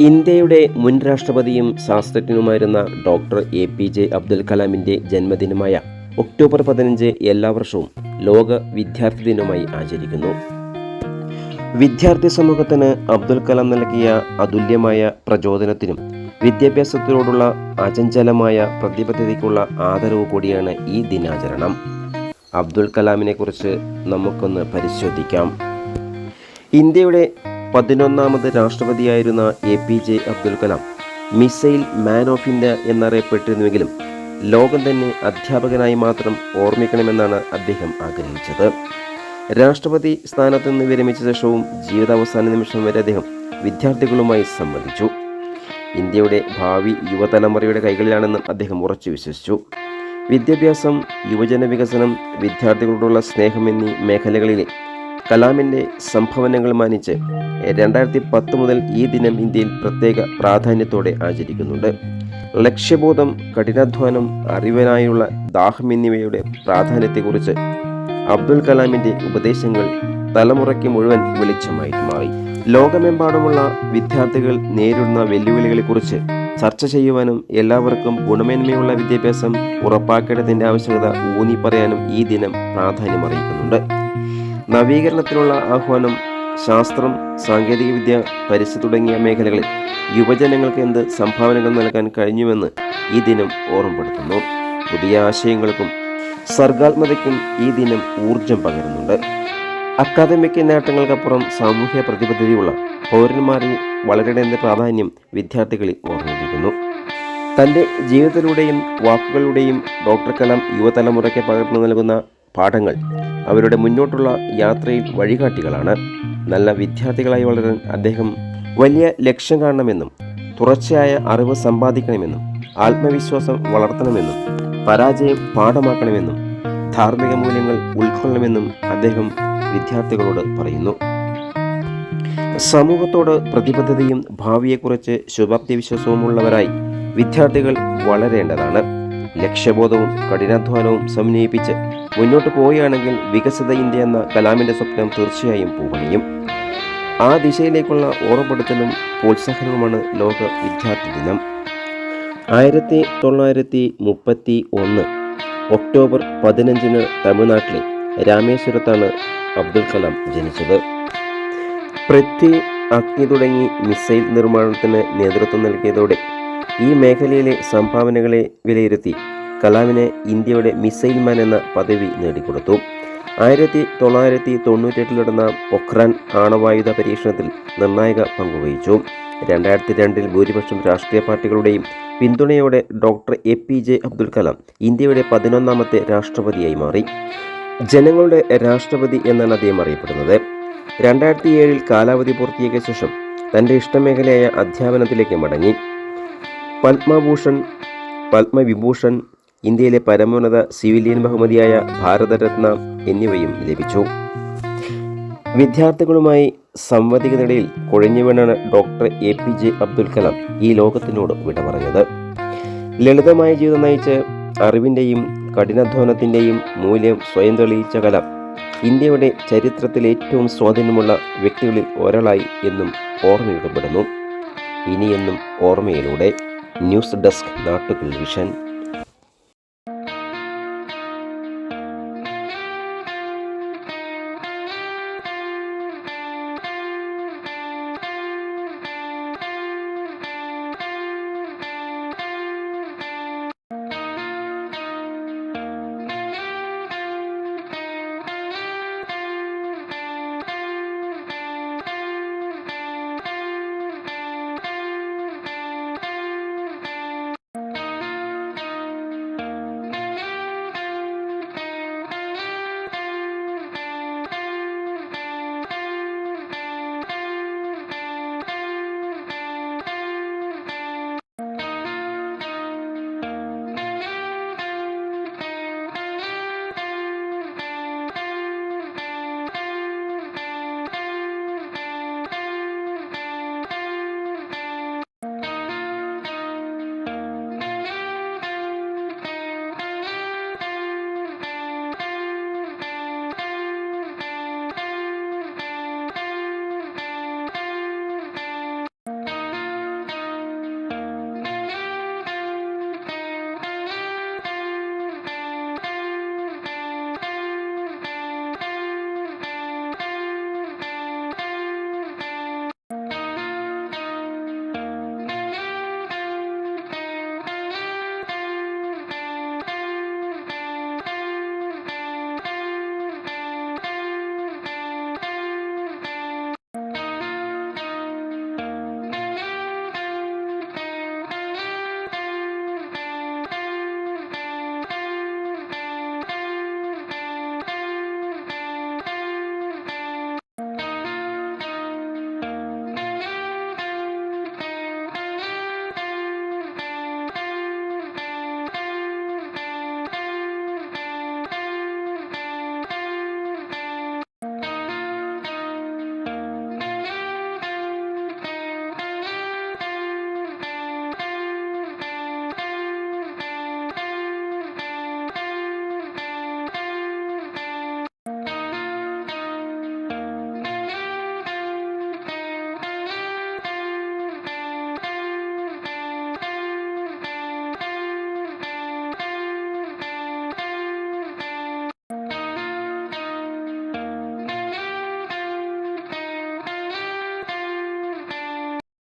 ഇന്ത്യയുടെ മുൻ രാഷ്ട്രപതിയും ശാസ്ത്രജ്ഞനുമായിരുന്ന doctor A P J Abdul കലാമിന്റെ ജന്മദിനമായ ഒക്ടോബർ പതിനഞ്ച് എല്ലാ വർഷവും ലോക വിദ്യാർത്ഥി ദിനമായി ആചരിക്കുന്നു. വിദ്യാർത്ഥി സമൂഹത്തിന് അബ്ദുൽ കലാം നൽകിയ അതുല്യമായ പ്രചോദനത്തിനും വിദ്യാഭ്യാസത്തിനോടുള്ള അചഞ്ചലമായ പ്രതിബദ്ധതയ്ക്കുള്ള ആദരവ് കൂടിയാണ് ഈ ദിനാചരണം. അബ്ദുൽ കലാമിനെ കുറിച്ച് നമുക്കൊന്ന് പരിശോധിക്കാം. ഇന്ത്യയുടെ പതിനൊന്നാമത് രാഷ്ട്രപതിയായിരുന്ന A P J Abdul Kalam missile man of India എന്നറിയപ്പെട്ടിരുന്നുവെങ്കിലും ലോകം തന്നെ അധ്യാപകനായി മാത്രം ഓർമ്മിക്കണമെന്നാണ് അദ്ദേഹം ആഗ്രഹിച്ചത്. രാഷ്ട്രപതി സ്ഥാനത്ത് നിന്ന് വിരമിച്ച ശേഷവും ജീവിതാവസാന നിമിഷം വരെ അദ്ദേഹം വിദ്യാർത്ഥികളുമായി സംവദിച്ചു. ഇന്ത്യയുടെ ഭാവി യുവതലമുറയുടെ കൈകളിലാണെന്ന് അദ്ദേഹം ഉറച്ചു വിശ്വസിച്ചു. വിദ്യാഭ്യാസം യുവജന വികസനം വിദ്യാർത്ഥികളോടുള്ള സ്നേഹം എന്നീ മേഖലകളിലെ കലാമിന്റെ സംഭവനകൾ മാനിച്ച് രണ്ടായിരത്തി പത്ത് മുതൽ ഈ ദിനം ഇന്ത്യയിൽ പ്രത്യേക പ്രാധാന്യത്തോടെ ആചരിക്കുന്നുണ്ട്. ലക്ഷ്യബോധം കഠിനാധ്വാനം അറിവനായുള്ള ദാഹം എന്നിവയുടെ പ്രാധാന്യത്തെക്കുറിച്ച് അബ്ദുൽ കലാമിന്റെ ഉപദേശങ്ങൾ തലമുറയ്ക്ക് മുഴുവൻ വെളിച്ചമായി മാറി. ലോകമെമ്പാടുമുള്ള വിദ്യാർത്ഥികൾ നേരിടുന്ന വെല്ലുവിളികളെക്കുറിച്ച് ചർച്ച ചെയ്യുവാനും എല്ലാവർക്കും ഗുണമേന്മയുള്ള വിദ്യാഭ്യാസം ഉറപ്പാക്കേണ്ടതിന്റെ ആവശ്യകത ഊന്നി പറയാനും ഈ ദിനം പ്രാധാന്യമറിയിക്കുന്നുണ്ട് നവീകരണത്തിനുള്ള ആഹ്വാനം ശാസ്ത്രം സാങ്കേതികവിദ്യ പരിസ്ഥിതി തുടങ്ങിയ മേഖലകളിൽ യുവജനങ്ങൾക്ക് എന്ത് സംഭാവനകൾ നൽകാൻ കഴിഞ്ഞുവെന്ന് ഈ ദിനം ഓർമ്മപ്പെടുത്തുന്നു. പുതിയ ആശയങ്ങൾക്കും സർഗാത്മതയ്ക്കും ഈ ദിനം ഊർജം പകരുന്നുണ്ട്. അക്കാദമിക് നേട്ടങ്ങൾക്കപ്പുറം സാമൂഹ്യ പ്രതിബദ്ധതയുള്ള പൗരന്മാരിൽ വളരേണ്ട പ്രാധാന്യം വിദ്യാർത്ഥികളിൽ ഓർമ്മിപ്പിക്കുന്നു തന്റെ ജീവിതത്തിലൂടെയും വാക്കുകളിലൂടെയും ഡോക്ടർ കലാം യുവതലമുറയ്ക്ക് പകർന്നു നൽകുന്ന പാഠങ്ങൾ. അവരുടെ മുന്നോട്ടുള്ള യാത്രയിൽ വഴികാട്ടികളാണ്. നല്ല വിദ്യാർത്ഥികളായി വളരാൻ അദ്ദേഹം വലിയ ലക്ഷ്യം കാണണമെന്നും തുടർച്ചയായ അറിവ് സമ്പാദിക്കണമെന്നും ആത്മവിശ്വാസം വളർത്തണമെന്നും പരാജയം പാഠമാക്കണമെന്നും ധാർമ്മിക മൂല്യങ്ങൾ ഉൾക്കൊള്ളണമെന്നും അദ്ദേഹം വിദ്യാർത്ഥികളോട് പറയുന്നു. സമൂഹത്തോട് പ്രതിബദ്ധതയും ഭാവിയെക്കുറിച്ച് ശുഭാപ്തി വിശ്വാസവുമുള്ളവരായി വിദ്യാർത്ഥികൾ വളരേണ്ടതാണ്. ലക്ഷ്യബോധവും കഠിനാധ്വാനവും സമന്വയിപ്പിച്ച് മുന്നോട്ട് പോവുകയാണെങ്കിൽ വികസിത ഇന്ത്യ എന്ന കലാമിന്റെ സ്വപ്നം തീർച്ചയായും പൂവണിയും. ആ ദിശയിലേക്കുള്ള ഓർമ്മപ്പെടുത്തലും പ്രോത്സാഹനവുമാണ് ലോക വിദ്യാർത്ഥി ദിനം. ആയിരത്തി തൊള്ളായിരത്തി മുപ്പത്തി ഒന്ന് ഒക്ടോബർ പതിനഞ്ചിന് തമിഴ്നാട്ടിലെ രാമേശ്വരത്താണ് അബ്ദുൽ കലാം ജനിച്ചത്. പൃഥ്വി അഗ്നി തുടങ്ങി മിസൈൽ നിർമ്മാണത്തിന് നേതൃത്വം നൽകിയതോടെ ഈ മേഖലയിലെ സംഭാവനകളെ വിലയിരുത്തി കലാമിന് ഇന്ത്യയുടെ മിസൈൽ മാൻ എന്ന പദവി നേടിക്കൊടുത്തു. ആയിരത്തി തൊള്ളായിരത്തി തൊണ്ണൂറ്റെട്ടിൽ നടന്ന പൊഖ്രാൻ ആണവായുധ പരീക്ഷണത്തിൽ നിർണായക പങ്കുവഹിച്ചു. രണ്ടായിരത്തി രണ്ടിൽ ഭൂരിപക്ഷം രാഷ്ട്രീയ പാർട്ടികളുടെയും പിന്തുണയോടെ doctor A P J Abdul Kalam ഇന്ത്യയുടെ പതിനൊന്നാമത്തെ രാഷ്ട്രപതിയായി മാറി. ജനങ്ങളുടെ രാഷ്ട്രപതി എന്നാണ് അദ്ദേഹം അറിയപ്പെടുന്നത്. രണ്ടായിരത്തി ഏഴിൽ കാലാവധി പൂർത്തിയാക്കിയ ശേഷം തന്റെ ഇഷ്ടമേഖലയായ അധ്യാപനത്തിലേക്ക് മടങ്ങി. പത്മഭൂഷൺ പത്മവിഭൂഷൺ ഇന്ത്യയിലെ പരമോന്നത സിവിലിയൻ ബഹുമതിയായ ഭാരതരത്ന എന്നിവയും ലഭിച്ചു. വിദ്യാർത്ഥികളുമായി സംവദിക്കുന്നതിനിടയിൽ കുഴഞ്ഞുവീണാണ് doctor A P J Abdul Kalam ഈ ലോകത്തിനോട് വിട പറഞ്ഞത്. ലളിതമായ ജീവിതം നയിച്ച് അറിവിന്റെയും കഠിനാധ്വാനത്തിന്റെയും മൂല്യം സ്വയം തെളിയിച്ച കലാം ഇന്ത്യയുടെ ചരിത്രത്തിൽ ഏറ്റവും സ്വാധീനമുള്ള വ്യക്തികളിൽ ഒരാളായി എന്നും ഓർമ്മയിടപ്പെടുന്നു. ഇനിയെന്നും ഓർമ്മയിലൂടെ. ന്യൂസ് ഡെസ്ക് നാട്ടുകൾ വിഷൻ